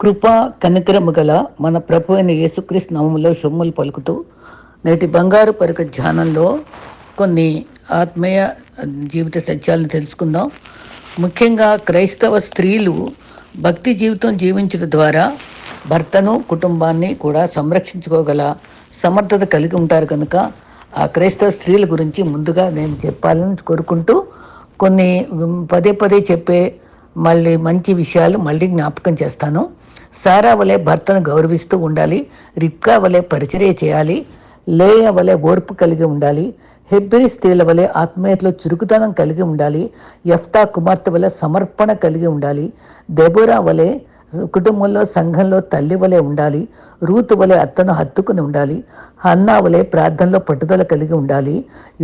కృప కనికరము గల మన ప్రభు అయిన యేసుక్రీస్తు నవములో సొమ్ములు పలుకుతూ నేటి బంగారు పరుక ధ్యానంలో కొన్ని ఆత్మీయ జీవిత సత్యాలను తెలుసుకుందాం. ముఖ్యంగా క్రైస్తవ స్త్రీలు భక్తి జీవితం జీవించడం ద్వారా భర్తను కుటుంబాన్ని కూడా సంరక్షించుకోగల సమర్థత కలిగి ఉంటారు కనుక ఆ క్రైస్తవ స్త్రీల గురించి ముందుగా నేను చెప్పాలని కోరుకుంటూ కొన్ని పదే పదే చెప్పే మళ్ళీ మంచి విషయాలు మళ్ళీ జ్ఞాపకం చేస్తాను. సారా వలె భర్తను గౌరవిస్తూ ఉండాలి రిప్కా వలె పరిచర్య చేయాలి లేయ వలె ఓర్పు కలిగి ఉండాలి హెబ్రి స్త్రీల వలె ఆత్మీయతలో చురుకుతనం కలిగి ఉండాలి యఫ్తా కుమార్తె వలె సమర్పణ కలిగి ఉండాలి దెబోరా వలె కుటుంబంలో సంఘంలో తల్లి వలె ఉండాలి రూతు వలె అత్తను హత్తుకుని ఉండాలి హన్నా వలె ప్రార్థనలో పట్టుదల కలిగి ఉండాలి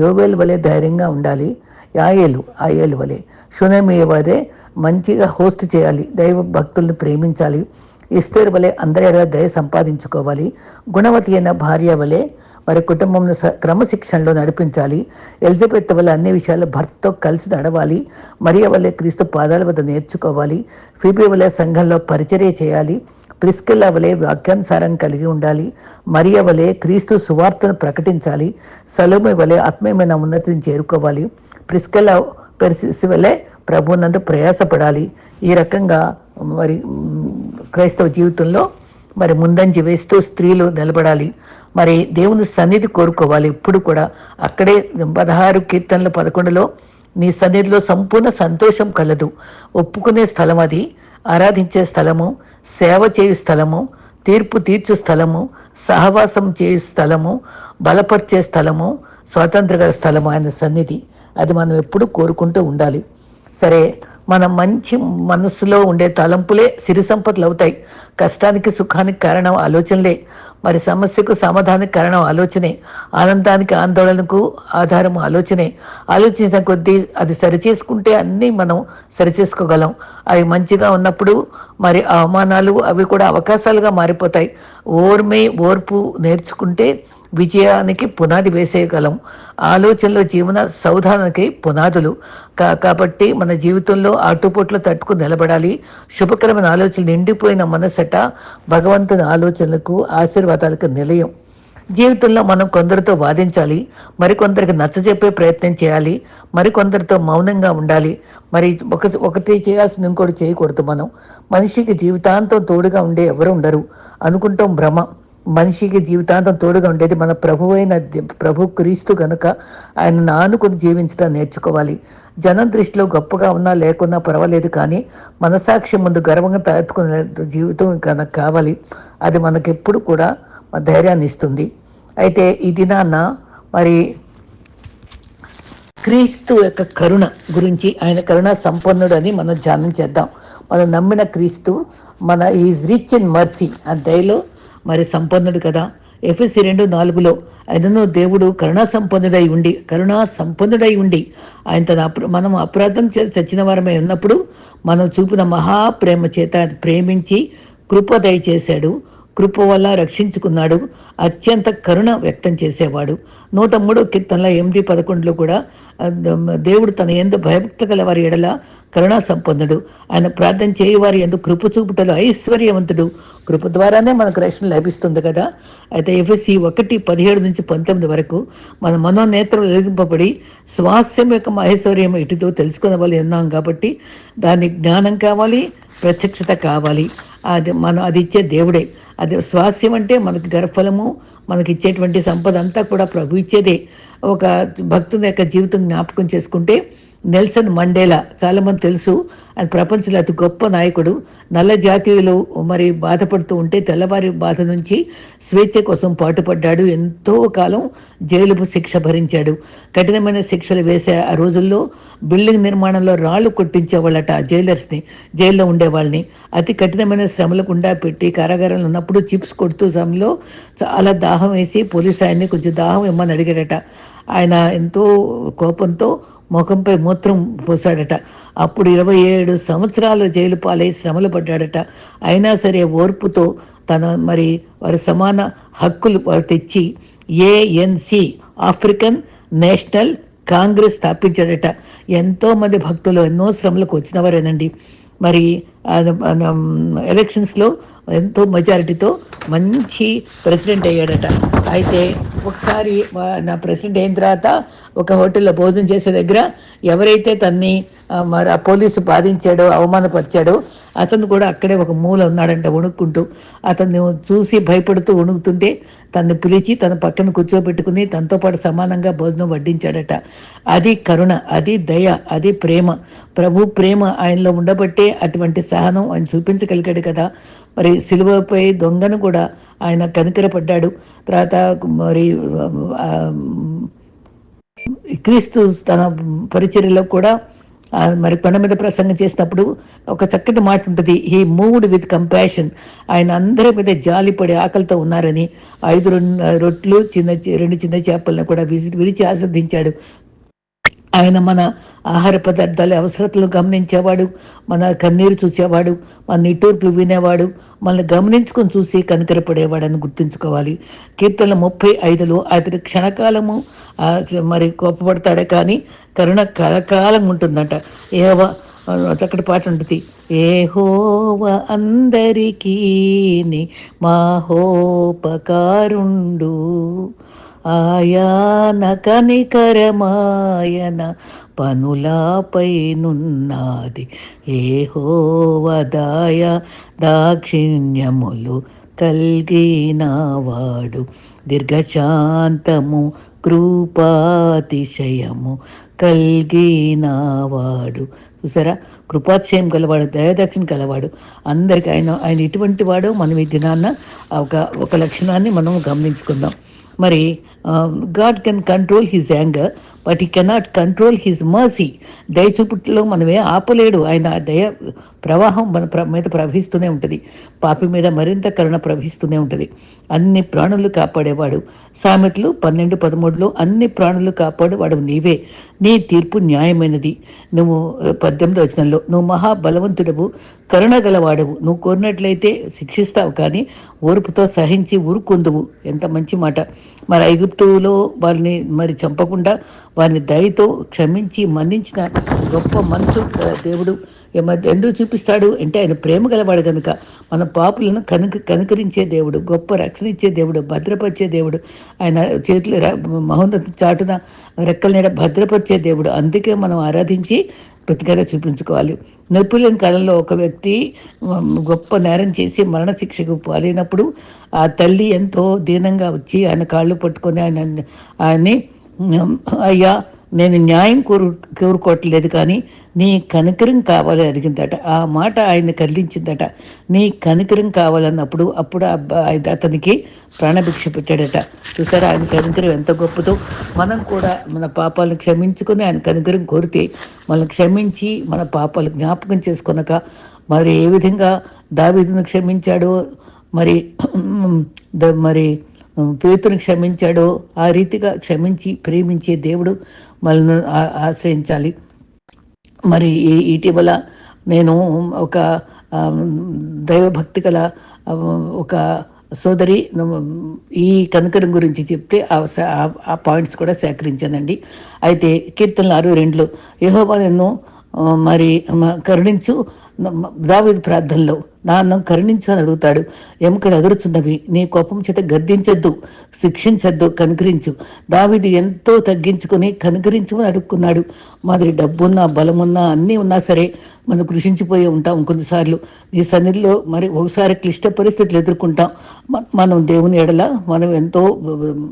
యోవేల్ వలె ధైర్యంగా ఉండాలి యాయేలు ఆయేలు వలె. షునమి వలె మంచిగా హోస్ట్ చేయాలి దైవ భక్తుల్ని ప్రేమించాలి ఇస్తేర్ వలె అందరి ఎడల దయ సంపాదించుకోవాలి. గుణవతి అయిన భార్య వలె మరి కుటుంబంను క్రమశిక్షణలో నడిపించాలి. ఎలిజబెత్ వల్ల అన్ని విషయాలు భర్తతో కలిసి నడవాలి. మరియ వల్లే క్రీస్తు పాదాల వద్ద నేర్చుకోవాలి. ఫిబి వలె సంఘంలో పరిచర్య చేయాలి. ప్రిస్కిల్లా వలె వాక్యానుసారం కలిగి ఉండాలి. మరియ వలె క్రీస్తు సువార్తను ప్రకటించాలి. సలోమి వలె ఆత్మీయమైన ఉన్నతిని చేరుకోవాలి. ప్రిస్కిల్లా పరిస్థితి వల్లే ప్రభునందు ప్రయాసపడాలి. ఈ రకంగా మరి క్రైస్తవ జీవితంలో మరి ముందంజ వేస్తూ స్త్రీలు నిలబడాలి. మరి దేవుని సన్నిధి కోరుకోవాలి. ఇప్పుడు కూడా అక్కడే పదహారు కీర్తనలు పదకొండులో నీ సన్నిధిలో సంపూర్ణ సంతోషం కలదు. ఒప్పుకునే స్థలం అది ఆరాధించే స్థలము సేవ చేయు స్థలము తీర్పు తీర్చు స్థలము సహవాసం చేయు స్థలము బలపరిచే స్థలము స్వాతంత్ర స్థలము ఆయన సన్నిధి. అది మనం ఎప్పుడు కోరుకుంటూ ఉండాలి. సరే మన మంచి మనస్సులో ఉండే తలంపులే సిరి సంపదలు అవుతాయి. కష్టానికి సుఖానికి కారణం ఆలోచనలే. మరి సమస్యకు సమాధానానికి కారణం ఆలోచనే. ఆనందానికి ఆందోళనకు ఆధారం ఆలోచనే. ఆలోచించిన కొద్దీ అది సరిచేసుకుంటే అన్నీ మనం సరిచేసుకోగలం. అవి మంచిగా ఉన్నప్పుడు మరి అవమానాలు అవి కూడా అవకాశాలుగా మారిపోతాయి. ఓర్మే ఓర్పు నేర్చుకుంటే విజయానికి పునాది వేసేయగలం. ఆలోచనలో జీవన సౌధానికి పునాదులు. కా కాబట్టి మన జీవితంలో ఆటుపోట్లు తట్టుకు నిలబడాలి. శుభకరమైన ఆలోచనలు నిండిపోయిన మనసట భగవంతుని ఆలోచనలకు ఆశీర్వాదాలకు నిలయం. జీవితంలో మనం కొందరితో వాదించాలి. మరికొందరికి నచ్చజెప్పే ప్రయత్నం చేయాలి. మరికొందరితో మౌనంగా ఉండాలి. మరి ఒక ఒకటి చేయాల్సింది ఇంకోటి చేయకూడదు మనం. మనిషికి జీవితాంతం తోడుగా ఉండే ఎవరు ఉండరు. అనుకుంటాం భ్రమ. మనిషికి జీవితాంతం తోడుగా ఉండేది మన ప్రభు అయిన ప్రభు క్రీస్తు కనుక ఆయన నానుకుని జీవించడం నేర్చుకోవాలి. జనం దృష్టిలో గొప్పగా ఉన్నా లేకున్నా పర్వాలేదు కానీ మనసాక్షి ముందు గర్వంగా తలెత్తుకునే జీవితం కనుక కావాలి. అది మనకెప్పుడు కూడా ధైర్యాన్ని ఇస్తుంది. అయితే ఈ దినాన్న మరి క్రీస్తు యొక్క కరుణ గురించి ఆయన కరుణ సంపన్నుడని మనం ధ్యానం చేద్దాం. మనం నమ్మిన క్రీస్తు మన ఈజ్ రిచ్ ఇన్ మర్సీ ఆ దయలో మరి సంపన్నుడు కదా. ఎఫ్ఎస్సి రెండు నాలుగులో ఆయనను దేవుడు కరుణా సంపన్నుడై ఉండి కరుణా సంపన్నుడై ఉండి ఆయన తన మనం అపరాధం చేసి చచ్చిన వారమై ఉన్నప్పుడు మనం చూపిన మహాప్రేమ చేత ప్రేమించి కృప దయచేశాడు. కృప వల్ల రక్షించుకున్నాడు. అత్యంత కరుణ వ్యక్తం చేసేవాడు. నూట మూడో కీర్తనల ఎనిమిది పదకొండులో కూడా దేవుడు తన ఎందు భయభక్త గల వారి ఎడల కరుణా సంపన్నుడు. ఆయన ప్రార్థన చేయవారి ఎందు కృప చూపుటలో ఐశ్వర్యవంతుడు. కృప ద్వారానే మనకు రక్షణ లభిస్తుంది కదా. అయితే ఎఫ్ఎస్సి ఒకటి పదిహేడు నుంచి పంతొమ్మిది వరకు మన మనోనేత్రం వెలిగింపబడి స్వాస్యం యొక్క మహేశ్వర్యం ఇటుతో తెలుసుకునే వాళ్ళు ఉన్నాం కాబట్టి దాని జ్ఞానం కావాలి ప్రత్యక్షత కావాలి. అది మనం అది ఇచ్చే దేవుడే. అది స్వాస్యం అంటే మనకి గర్భఫలము మనకి ఇచ్చేటువంటి సంపద అంతా కూడా ప్రభు ఇచ్చేదే. ఒక భక్తుని యొక్క జీవితం జ్ఞాపకం చేసుకుంటే నెల్సన్ మండేలా. చాలామంది తెలుసు అది ప్రపంచంలో అతి గొప్ప నాయకుడు. నల్ల జాతీయులు మరి బాధపడుతూ ఉంటే తెల్లవారి బాధ నుంచి స్వేచ్ఛ కోసం పాటుపడ్డాడు. ఎంతో కాలం జైలు శిక్ష భరించాడు. కఠినమైన శిక్షలు వేసే ఆ రోజుల్లో బిల్డింగ్ నిర్మాణంలో రాళ్ళు కొట్టించేవాళ్ళట ఆ జైలర్స్ని జైల్లో ఉండేవాళ్ళని. అతి కఠినమైన శ్రమలు గుండా పెట్టి కారాగారంలో ఉన్నప్పుడు చిప్స్ కొడుతూ సమయంలో చాలా దాహం వేసి పోలీసు ఆయన్ని కొంచెం దాహం ఇమ్మని అడిగాడట. ఆయన ఎంతో కోపంతో ముఖంపై మూత్రం పోసాడట అప్పుడు ఇరవై ఏడు సంవత్సరాలు జైలు పాలై శ్రమలు పడ్డాడట. అయినా సరే ఓర్పుతో తన మరి వారి సమాన హక్కులు వారు తెచ్చి ఏఎన్సి ఆఫ్రికన్ నేషనల్ కాంగ్రెస్ స్థాపించాడట. ఎంతోమంది భక్తులు ఎన్నో శ్రమలకు వచ్చినవారేనండి. మరి ఎలక్షన్స్లో ఎంతో మెజారిటీతో మంచి ప్రెసిడెంట్ అయ్యాడట. అయితే ఒకసారి నా ప్రెసిడెంట్ అయిన తర్వాత ఒక హోటల్లో భోజనం చేసే దగ్గర ఎవరైతే తన్ని మరి ఆ పోలీసు బాధించాడో అవమానపరిచాడో అతను కూడా అక్కడే ఒక మూల ఉన్నాడంట వణుక్కుంటూ. అతన్ని చూసి భయపడుతూ వణుకుతుంటే తన్ని పిలిచి తన పక్కన కూర్చోబెట్టుకుని తనతో పాటు సమానంగా భోజనం వడ్డించాడట. అది కరుణ అది దయ అది ప్రేమ. ప్రభు ప్రేమ ఆయనలో ఉండబట్టే అటువంటి సహనం ఆయన చూపించగలిగాడు కదా. మరి సిలువపై దొంగను కూడా ఆయన కనికరపడ్డాడు. తర్వాత మరి క్రీస్తు తన పరిచర్యలో కూడా మరి కొండ మీద ప్రసంగం చేసినప్పుడు ఒక చక్కటి మాట ఉంటుంది హీ మూవ్డ్ విత్ కంపాషన్ ఆయన అందరి మీద జాలిపడి ఆకలితో ఉన్నారని ఐదు రొన్- రొట్లు చిన్న చి- రెండు చిన్న చేపలను కూడా విరిచి ఆస్వాదించాడు. ఆయన మన ఆహార పదార్థాల అవసరతలు గమనించేవాడు మన కన్నీరు చూసేవాడు మన నిట్టూర్పులు వినేవాడు మనల్ని గమనించుకొని చూసి కనికరపడేవాడని గుర్తుంచుకోవాలి. కీర్తన ముప్పై ఐదులో అతడి క్షణకాలము మరి కోపపడతాడే కానీ కరుణ కలకాలం ఉంటుందంట. ఏవ చక్కటి పాట ఉంటుంది. ఏ హోవ అందరికీ మాహోపకారుండు. ఆయాన కనికరమాయన పనులాపైనున్నది ఏ హోవదాయ దాక్షిణ్యములు కల్గినవాడు. దీర్ఘశాంతము కృపాతిశయము కల్గినవాడు. చూసారా? కృపాతిశయం గలవాడు దయాదక్షిణ గలవాడు. అందరికి ఆయన ఆయన ఇటువంటి వాడో. మనం ఈ దినాన్న ఒక ఒక లక్షణాన్ని మనం గమనించుకుందాం. మరి God can control his anger but he cannot control his mercy దయ చూపుట్లో మనమే ఆపలేడు. ఆయన ఆ దయ ప్రవాహం మన ప్ర మీద ప్రవహిస్తూనే ఉంటుంది. పాపి మీద మరింత కరుణ ప్రవహిస్తూనే ఉంటుంది. అన్ని ప్రాణులు కాపాడేవాడు. సామెతలు పన్నెండు పదమూడులో అన్ని ప్రాణులు కాపాడేవాడు నీవే. నీ తీర్పు న్యాయమైనది. నువ్వు పద్దెనిమిది వచనంలో నువ్వు మహాబలవంతుడవు కరుణ గలవాడవు నువ్వు కోరినట్లయితే శిక్షిస్తావు కానీ ఓర్పుతో సహించి ఊరుకుందువు. ఎంత మంచి మాట. మరి ఐగుప్తులో వారిని మరి చంపకుండా వారిని దయతో క్షమించి మన్నించిన గొప్ప మనసు దేవుడు ఏమ- ఎందుకు చూపిస్తాడు అంటే ఆయన ప్రేమ గలవాడు కనుక. మన పాపులను కనుక కనుకరించే దేవుడు గొప్ప రక్షణ ఇచ్చే దేవుడు భద్రపరిచే దేవుడు ఆయన చేతులు మహోన్నత చాటున రెక్కల నీడ భద్రపరిచే దేవుడు. అందుకే మనం ఆరాధించి కృతజ్ఞత చూపించుకోవాలి. నొప్పి లేని కాలంలో ఒక వ్యక్తి గొప్ప నేరం చేసి మరణశిక్షకు పాలైనప్పుడు ఆ తల్లి ఎంతో దీనంగా వచ్చి ఆయన కాళ్ళు పట్టుకొని ఆయన ఆయన్ని అయ్యా నేను న్యాయం కోరు కోరుకోవట్లేదు కానీ నీ కనికరం కావాలి అడిగిందట. ఆ మాట ఆయన కదిలించిందట. నీ కనికరం కావాలన్నప్పుడు అప్పుడు ఆయన- అతనికి ప్రాణభిక్ష పెట్టాడట. చూసారా ఆయన కనికరం ఎంత గొప్పదో. మనం కూడా మన పాపాలను క్షమించుకొని ఆయన కనికరం కోరితే మనల్ని క్షమించి మన పాపాలు జ్ఞాపకం చేసుకున్నాక మరి ఏ విధంగా దావీదును క్షమించాడో మరి ద- మరి పేతుని క్షమించాడో ఆ రీతిగా క్షమించి ప్రేమించే దేవుడు మనల్ని ఆశ్రయించాలి. మరి ఈ- ఇటీవల నేను ఒక దైవభక్తి గల ఒక సోదరి ఈ కనకరం గురించి చెప్తే ఆ ఆ- పాయింట్స్ కూడా సేకరించానండి. అయితే కీర్తనలు అరవై రెండులో యహోబా నన్ను మరి మ- కరుణించు దావిది ప్రార్థనలో నాన్న కరుణించు అడుగుతాడు. ఎముకలు ఎదురుచున్నవి నీ కోపం చేత గద్దించద్దు శిక్షించద్దు కనుకరించు. దావిది ఎంతో తగ్గించుకొని కనుకరించమని అడుక్కున్నాడు. మాదిరి డబ్బున్నా బలమున్నా అన్నీ ఉన్నా సరే మనం కృషించిపోయి ఉంటాం కొన్నిసార్లు. నీ సన్నిధిలో మరి ఒకసారి క్లిష్ట పరిస్థితులు ఎదుర్కొంటాం. మనం దేవుని ఎడల మనం ఎంతో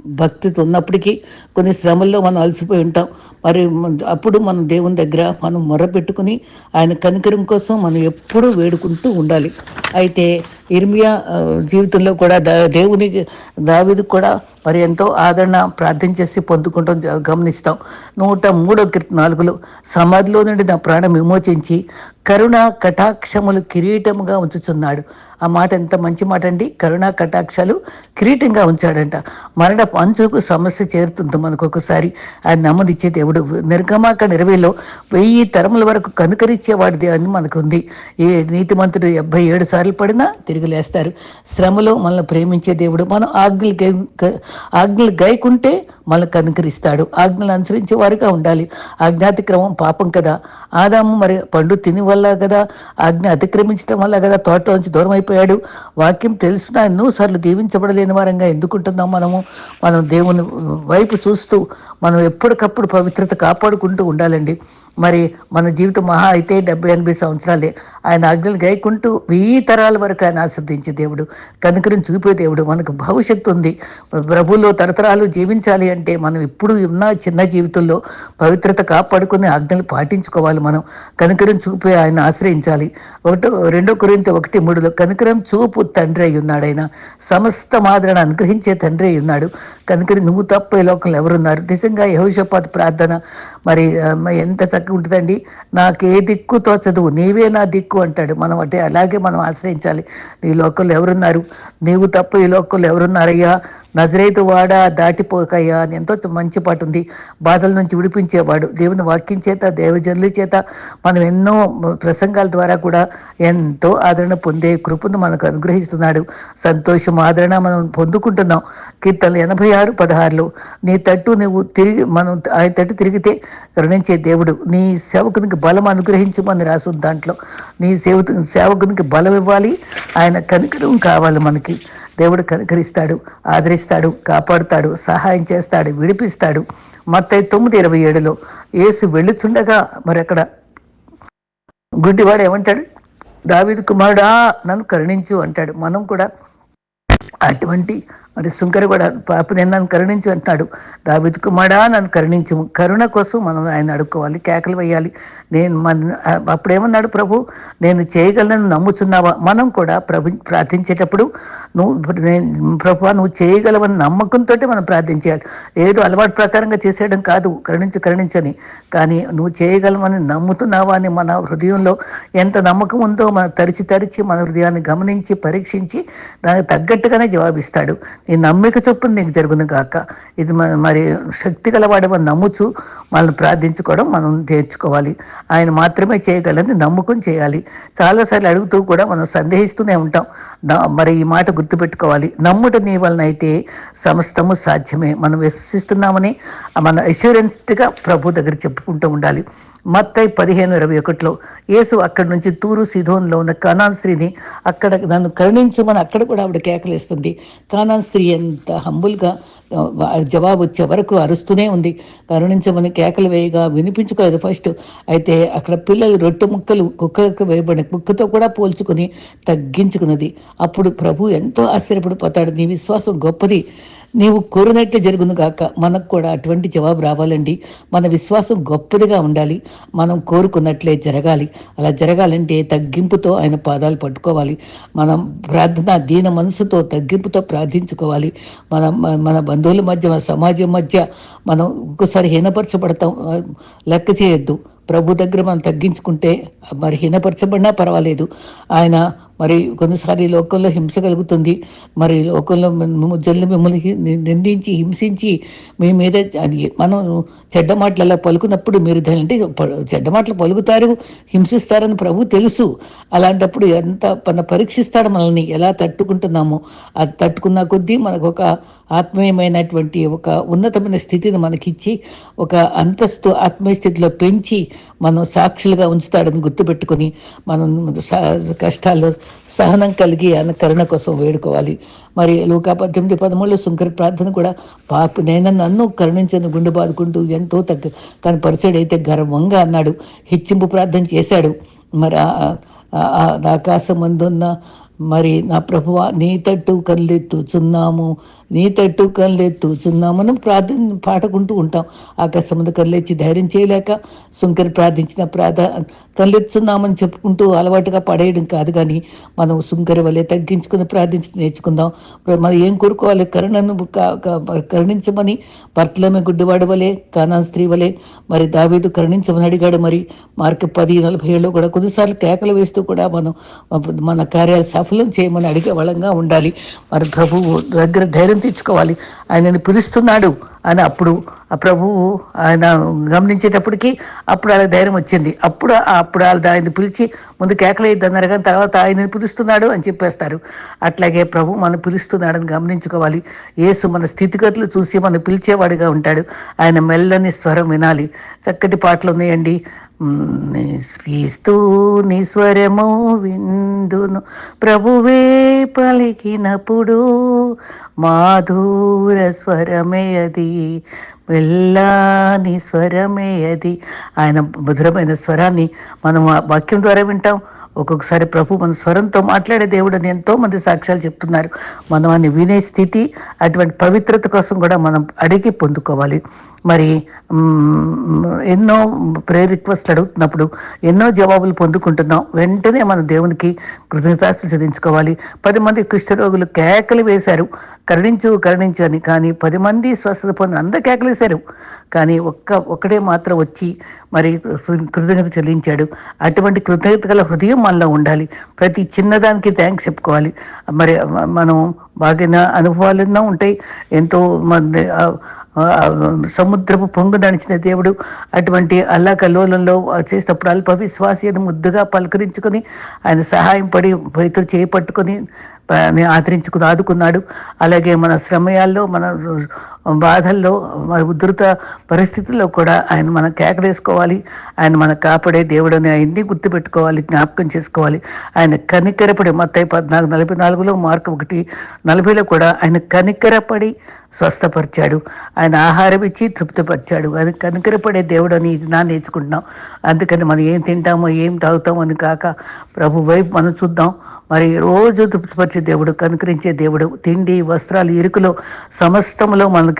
భక్తితో ఉన్నప్పటికీ కొన్ని శ్రమల్లో మనం అలసిపోయి ఉంటాం. మరి అప్పుడు మనం దేవుని దగ్గర మనం మొర్ర పెట్టుకుని ఆయన కనికరం కోసం మనం ఎప్పుడూ వేడుకుంటూ ఉండాలి. అయితే ఇర్మియా జీవితంలో కూడా దా దేవుని దావిది కూడా మరి ఎంతో ఆదరణ ప్రార్థన చేసి పొందుకుంటాం జ- గమనిస్తాం. నూట మూడో కీర్తి నాలుగులో సమాధిలో నుండి నా ప్రాణం విమోచించి కరుణ కటాక్షములు కిరీటముగా ఉంచుచున్నాడు. ఆ మాట ఎంత మంచి మాట అండి. కరుణ కటాక్షాలు కిరీటంగా ఉంచాడంట. మరణ అంచుకు సమస్య చేరుతుంది మనకు ఒకసారి ఆయన నమ్మదిచ్చే దేవుడు. నిర్గమాక నిరవేలో వెయ్యి తరముల వరకు కనుకరించేవాడిది అని మనకు ఉంది ఏ నీతిమంతుడు డెబ్బై ఏడు సార్లు పడినా తిరిగి లేస్తారు శ్రమలో మనల్ని ప్రేమించే దేవుడు. మనం ఆజ్ఞలు గై ఆజ్ఞలు గైకుంటే మనల్ని కనుకరిస్తాడు. ఆజ్ఞలు అనుసరించే వారిగా ఉండాలి. ఆజ్ఞాతిక్రమం పాపం కదా. ఆదాము మరి పండు తిని వల్ల కదా ఆజ్ఞ అతిక్రమించడం వల్ల కదా తోటలోంచి దూరం అయిపోయాడు. వాక్యం తెలిసిన ఎన్నోసార్లు దీవించబడలేని వారంగా ఎందుకుంటున్నాం మనము? మనం దేవుని వైపు చూస్తూ మనం ఎప్పటికప్పుడు పవిత్రత కాపాడుకుంటూ ఉండాలండి. మరి మన జీవితం మహా అయితే డెబ్బై ఎనభై సంవత్సరాలే. ఆయన ఆజ్ఞలు గైకుంటూ వెయ్యి తరాల వరకు ఆయన ఆశ్రదించే దేవుడు కనుకరిని చూపే దేవుడు మనకు భవిష్యత్తు ఉంది. ప్రభులో తరతరాలు జీవించాలి అంటే మనం ఇప్పుడు ఉన్న చిన్న జీవితంలో పవిత్రత కాపాడుకుని ఆజ్ఞలు పాటించుకోవాలి మనం. కనుకరం చూపే ఆయన ఆశ్రయించాలి. ఒకటో రెండో గురించి ఒకటి మూడులో కనుకరం చూపు తండ్రి అయి ఉన్నాడు ఆయన సమస్త మాదరణ అనుగ్రహించే తండ్రి అయి ఉన్నాడు. కనుకరి నువ్వు తప్ప ఈ లోకంలో ఎవరున్నారు? నిజంగా యహోషపాత్ ప్రార్థన మరి ఎంత చక్కగా ఉంటుందండి? నాకే దిక్కు తోచదు నీవే నా దిక్కు అంటాడు. మనం అంటే అలాగే మనం ఆశ్రయించాలి. నీ లోకంలో ఎవరున్నారు? నీవు తప్ప ఈ లోకంలో ఎవరున్నారయ్యా? నజరేతు వాడా దాటిపోకయ్యా అని ఎంతో మంచి పాట ఉంది. బాధల నుంచి విడిపించేవాడు. దేవుని వాక్యం చేత దేవజనుల చేత మనం ఎన్నో ప్రసంగాల ద్వారా కూడా ఎంతో ఆదరణ పొందే కృపను మనకు అనుగ్రహిస్తున్నాడు. సంతోషం ఆదరణ మనం పొందుకుంటున్నాం. కీర్తనలు ఎనభై ఆరు పదహారులో నీ తట్టు నువ్వు తిరిగి మనం ఆయన తట్టు తిరిగితే కరుణించే దేవుడు. నీ సేవకునికి బలం అనుగ్రహించమని రాసుంది దాంట్లో. నీ సేవ సేవకునికి బలం ఇవ్వాలి. ఆయన కనికరం కావాలి మనకి. దేవుడు కనికరిస్తాడు ఆదరిస్తాడు కాపాడుతాడు సహాయం చేస్తాడు విడిపిస్తాడు. మత్తయి తొమ్మిది ఇరవై ఏడులో యేసు వెళ్ళుచుండగా మరి అక్కడ గుడ్డివాడు ఏమంటాడు? దావీదు కుమారుడా నన్ను కరుణించు అంటాడు. మనం కూడా అటువంటి మరి సుంకర కూడా పాప నేను నన్ను కరుణించు అంటున్నాడు. దావిద్ కుమారా నన్ను కరుణించు కరుణ కోసం మనం ఆయన అడుక్కోవాలి కేకలు వేయాలి. నేను మన అప్పుడేమన్నాడు ప్రభు? నేను చేయగలను నమ్ముతున్నావా మనం కూడా ప్రభు ప్రార్థించేటప్పుడు నువ్వు నేను ప్రభు నువ్వు చేయగలవని నమ్మకంతో మనం ప్రార్థించాలి ఏదో అలవాటు ప్రకారంగా చేసేయడం కాదు. కరుణించు కరుణించని. కానీ నువ్వు చేయగలవని నమ్ముతున్నావా అని మన హృదయంలో ఎంత నమ్మకం ఉందో మన తరిచి తరిచి మన హృదయాన్ని గమనించి పరీక్షించి దానికి తగ్గట్టుగానే జవాబిస్తాడు. నీ నమ్మిక చొప్పున నీకు జరుగును కాక ఇది మరి శక్తి గలవాడమని నమ్ముచు మనల్ని ప్రార్థించుకోవడం మనం నేర్చుకోవాలి. ఆయన మాత్రమే చేయగలని నమ్మకం చేయాలి. చాలాసార్లు అడుగుతూ కూడా మనం సందేహిస్తూనే ఉంటాం. మరి ఈ మాట గుర్తుపెట్టుకోవాలి. నమ్ముట నీ వలన అయితే సమస్తము సాధ్యమే. మనం విశ్వసిస్తున్నామని మన అష్యూరెన్స్గా ప్రభు దగ్గర చెప్పుకుంటూ ఉండాలి. మత్తై పదిహేను ఇరవై ఒకటిలో యేసు అక్కడి నుంచి తూరు సిధోన్లో ఉన్న కానాన్ స్త్రీని అక్కడ నన్ను కరుణించమని అక్కడ కూడా ఆవిడ కేకలేస్తుంది. కానాన్ స్త్రీ ఎంత హంబుల్గా జవాబు వచ్చే వరకు అరుస్తూనే ఉంది. కరుణించమని కేకలు వేయగా వినిపించుకోలేదు ఫస్ట్. అయితే అక్కడ పిల్లలు రొట్టె ముక్కలు కుక్కలకు వేయబడిన కుక్కతో కూడా పోల్చుకుని తగ్గించుకున్నది. అప్పుడు ప్రభు ఎంతో ఆశ్చర్యపడిపోతాడు. నీ విశ్వాసం గొప్పది. నీవు కోరినట్లే జరుగును గాక. మనకు కూడా అటువంటి జవాబు రావాలండి. మన విశ్వాసం గొప్పదిగా ఉండాలి. మనం కోరుకున్నట్లే జరగాలి. అలా జరగాలంటే తగ్గింపుతో ఆయన పాదాలు పట్టుకోవాలి. మనం ప్రార్థన దీన మనసుతో తగ్గింపుతో ప్రార్థించుకోవాలి. మన మన- బంధువుల మధ్య మన సమాజం మధ్య మనం ఒక్కసారి హీనపరచబడతాం. లెక్క చేయొద్దు. ప్రభు దగ్గర మనం తగ్గించుకుంటే మరి హీనపరచబడినా పర్వాలేదు. ఆయన మరి కొన్నిసారి లోకంలో హింస కలుగుతుంది. మరి లోకంలో జల్లు మిమ్మల్ని నిందించి హింసించి మీ మీద అది మనం చెడ్డ మాటలు అలా పలుకున్నప్పుడు మీరు దాని అంటే ప- చెడ్డ మాటలు పలుకుతారు హింసిస్తారని ప్రభు తెలుసు. అలాంటప్పుడు ఎంత మన పరీక్షిస్తాడు మనల్ని? ఎలా తట్టుకుంటున్నామో? అది తట్టుకున్న కొద్దీ మనకు ఒక ఆత్మీయమైనటువంటి ఒక ఉన్నతమైన స్థితిని మనకిచ్చి ఒక అంతస్తు ఆత్మీయ స్థితిలో పెంచి మనం సాక్షులుగా ఉంచుతాడని గుర్తుపెట్టుకొని మనం కష్టాల్లో సహనం కలిగి ఆయన కరుణ కోసం వేడుకోవాలి. మరి లూకా పద్దెనిమిది పదమూడులో శంకర ప్రార్థన కూడా పాప నేను నన్ను కరుణించని గుండె బాదుకుంటూ ఎంతో తగ్గ కానీ పరిచయుడైతే గర్వంగా అన్నాడు. హెచ్చింపు ప్రార్థన చేశాడు. మరి ఆకాశం అందున్న మరి నా ప్రభువా నీ తట్టు కళ్ళెత్తుచున్నాము. నీ తట్టు కళ్ళెత్తుచున్నామని ప్రార్థన పాడుకుంటూ ఉంటాం. ఆకాశం ముందు కళ్ళెచ్చి ధైర్యం చేయలేక సుంకరి ప్రార్థించిన ప్రార్థ కళ్ళెత్తున్నామని చెప్పుకుంటూ అలవాటుగా పడేయడం కాదు కానీ మనం సుంకరి వల్లే తగ్గించుకుని ప్రార్థించి నేర్చుకుందాం. మనం ఏం కోరుకోవాలి? కరుణను కరుణించమని భర్తలమే గుడ్డివాడు వలె కానా స్త్రీ వలె మరి దావీదు కరుణించమని అడిగాడు మరి. మార్కు పది నలభై ఏళ్ళు కూడా కొన్నిసార్లు కేకలు వేస్తూ కూడా మనం మన కార్యాలు సఫలం చేయమని అడిగే బలంగా ఉండాలి. మరి ప్రభువు దగ్గర ధైర్యం తీర్చుకోవాలి. ఆయనని పిలుస్తున్నాడు. అని అప్పుడు ఆ ప్రభువు ఆయన గమనించేటప్పటికి అప్పుడు అలా ధైర్యం వచ్చింది. అప్పుడు అప్పుడు వాళ్ళ ఆయన పిలిచి ముందు కేకలేద్ది అన్నారు కానీ తర్వాత ఆయనని పిలుస్తున్నాడు అని చెప్పేస్తారు. అట్లాగే ప్రభు మనం పిలుస్తున్నాడని గమనించుకోవాలి. యేసు మన స్థితిగతులు చూసి మనం పిలిచేవాడిగా ఉంటాడు. ఆయన మెల్లని స్వరం వినాలి. చక్కటి పాటలు ఉన్నాయండి. క్రీస్తు నిస్వరము విందును. ప్రభువే పలికినప్పుడు మాధూర స్వరమే అది వెళ్ళాని స్వరమే అది ఆయన మధురమైన స్వరాన్ని మనం వాక్యం ద్వారా వింటాం. ఒక్కొక్కసారి ప్రభు మన స్వరంతో మాట్లాడే దేవుడు అని ఎంతో మంది సాక్ష్యాలు చెప్తున్నారు. మనం అని వినే స్థితి అటువంటి పవిత్రత కోసం కూడా మనం అడిగి పొందుకోవాలి. మరి ఎన్నో ప్రే రిక్వెస్ట్ అడుగుతున్నప్పుడు ఎన్నో జవాబులు పొందుకుంటున్నాం. వెంటనే మన దేవునికి కృతజ్ఞతాస్తులు చెల్లించుకోవాలి. పది మంది కుష్ఠరోగులు కేకలు వేశారు. కరుణించు కరుణించు అని కానీ పది మంది స్వస్థత పొందిన అందరు కేకలు వేశారు. కానీ ఒక్క ఒక్కడే మాత్రం వచ్చి మరి కృతజ్ఞత చెల్లించాడు. అటువంటి కృతజ్ఞత గల హృదయం మనలో ఉండాలి. ప్రతి చిన్నదానికి థ్యాంక్స్ చెప్పుకోవాలి. మరి మనం బాగా అనుభవాలు ఎన్నో ఉంటాయి ఎంతో మంది సముద్రపు పొంగు నడిచిన దేవుడు అటువంటి అల్లాకల్లోలంలో చేసినప్పుడు అల్ప విశ్వాసీయను ముద్దుగా పలకరించుకొని ఆయన సహాయం పడి రైతులు చేపట్టుకొని ఆదరించుకుని ఆదుకున్నాడు. అలాగే మన శ్రమయాల్లో మన బాధల్లో ఉధృత పరిస్థితుల్లో కూడా ఆయన మనం కేకలేసుకోవాలి. ఆయన మన కాపాడే దేవుడని ఆయన్ని గుర్తుపెట్టుకోవాలి జ్ఞాపకం చేసుకోవాలి. ఆయన కనికరపడి మొత్తం పద్నాలుగు నలభై నాలుగులో మార్కు ఒకటి నలభైలో కూడా ఆయన కనికరపడి స్వస్థపరిచాడు. ఆయన ఆహారం ఇచ్చి తృప్తిపరిచాడు. అది కనికరపడే దేవుడు అని ఇది నా నేర్చుకుంటున్నాం. అందుకని మనం ఏం తింటామో ఏం తాగుతామో అని కాక ప్రభు వైపు మనం చూద్దాం. మరి రోజు తృప్తిపరిచే దేవుడు కనుకరించే దేవుడు తిండి వస్త్రాలు ఇరుకులో సమస్తములో మనకి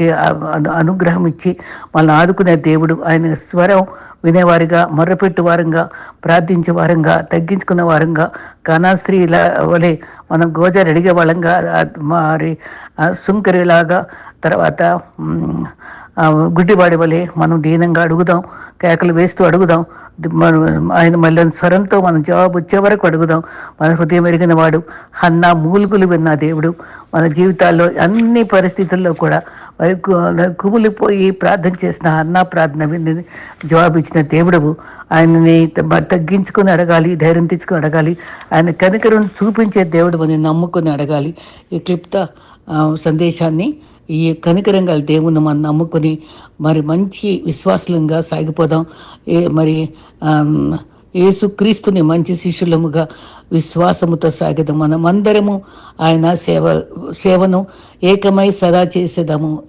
అనుగ్రహం ఇచ్చి మనల్ని ఆదుకునే దేవుడు. ఆయన స్వరం వినేవారిగా మొర్రపెట్టు వారంగా ప్రార్థించే వారంగా తగ్గించుకునే వారంగా కణాస్త్రీల వలె మనం గోజారు అడిగే వాళ్ళంగా మరి సుంకరిలాగా తర్వాత గుడ్డివాడి వలె మనం దీనంగా అడుగుదాం కేకలు వేస్తూ అడుగుదాం ఆయన మళ్ళీ స్వరంతో మనం జవాబు వచ్చే వరకు అడుగుదాం. మన హృదయం ఎరిగిన వాడు అన్న మూలుగులు విన్న దేవుడు. మన జీవితాల్లో అన్ని పరిస్థితుల్లో కూడా మరి కుమిలిపోయి ప్రార్థన చేసిన అన్న ప్రార్థన విని జవాబిచ్చిన దేవుడు ఆయనని తగ్గించుకొని అడగాలి ధైర్యం తెచ్చుకొని అడగాలి ఆయన కనికరం చూపించే దేవుడు అని నమ్ముకొని అడగాలి. ఈ క్లిప్త సందేశాన్ని ఈ కనికరంగా దేవుని మనం నమ్ముకొని మరి మంచి విశ్వాసంగా సాగిపోదాం. మరి ఏసుక్రీస్తుని మంచి శిష్యులముగా విశ్వాసముతో సాగిదాం మనమందరము ఆయన సేవ సేవను ఏకమై సదా చేసేదాము.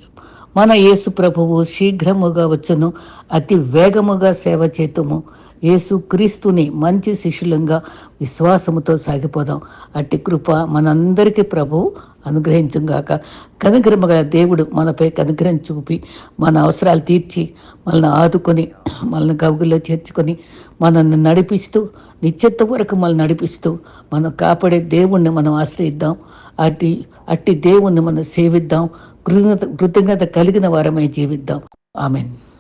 మన యేసు ప్రభువు శీఘ్రముగా వచ్చును అతి వేగముగా సేవ చేతుము. యేసు క్రీస్తుని మంచి శిష్యులంగా విశ్వాసముతో సాగిపోదాం. అట్టి కృప మనందరికీ ప్రభువు అనుగ్రహించుగాక కనుగ్రమగా దేవుడు మనపై కనుగ్రహం చూపి మన అవసరాలు తీర్చి మనల్ని ఆదుకొని మనల్ని గవుగుల్లో చేర్చుకొని మనల్ని నడిపిస్తూ నిత్యత్వ వరకు మనల్ని నడిపిస్తూ మనం కాపాడే దేవుణ్ణి మనం ఆశ్రయిద్దాం. అట్టి అట్టి దేవుణ్ణి మనం సేవిద్దాం. కృతజ్ఞత కృతజ్ఞత కలిగిన వారమై జీవిద్దాం. ఆమెన్.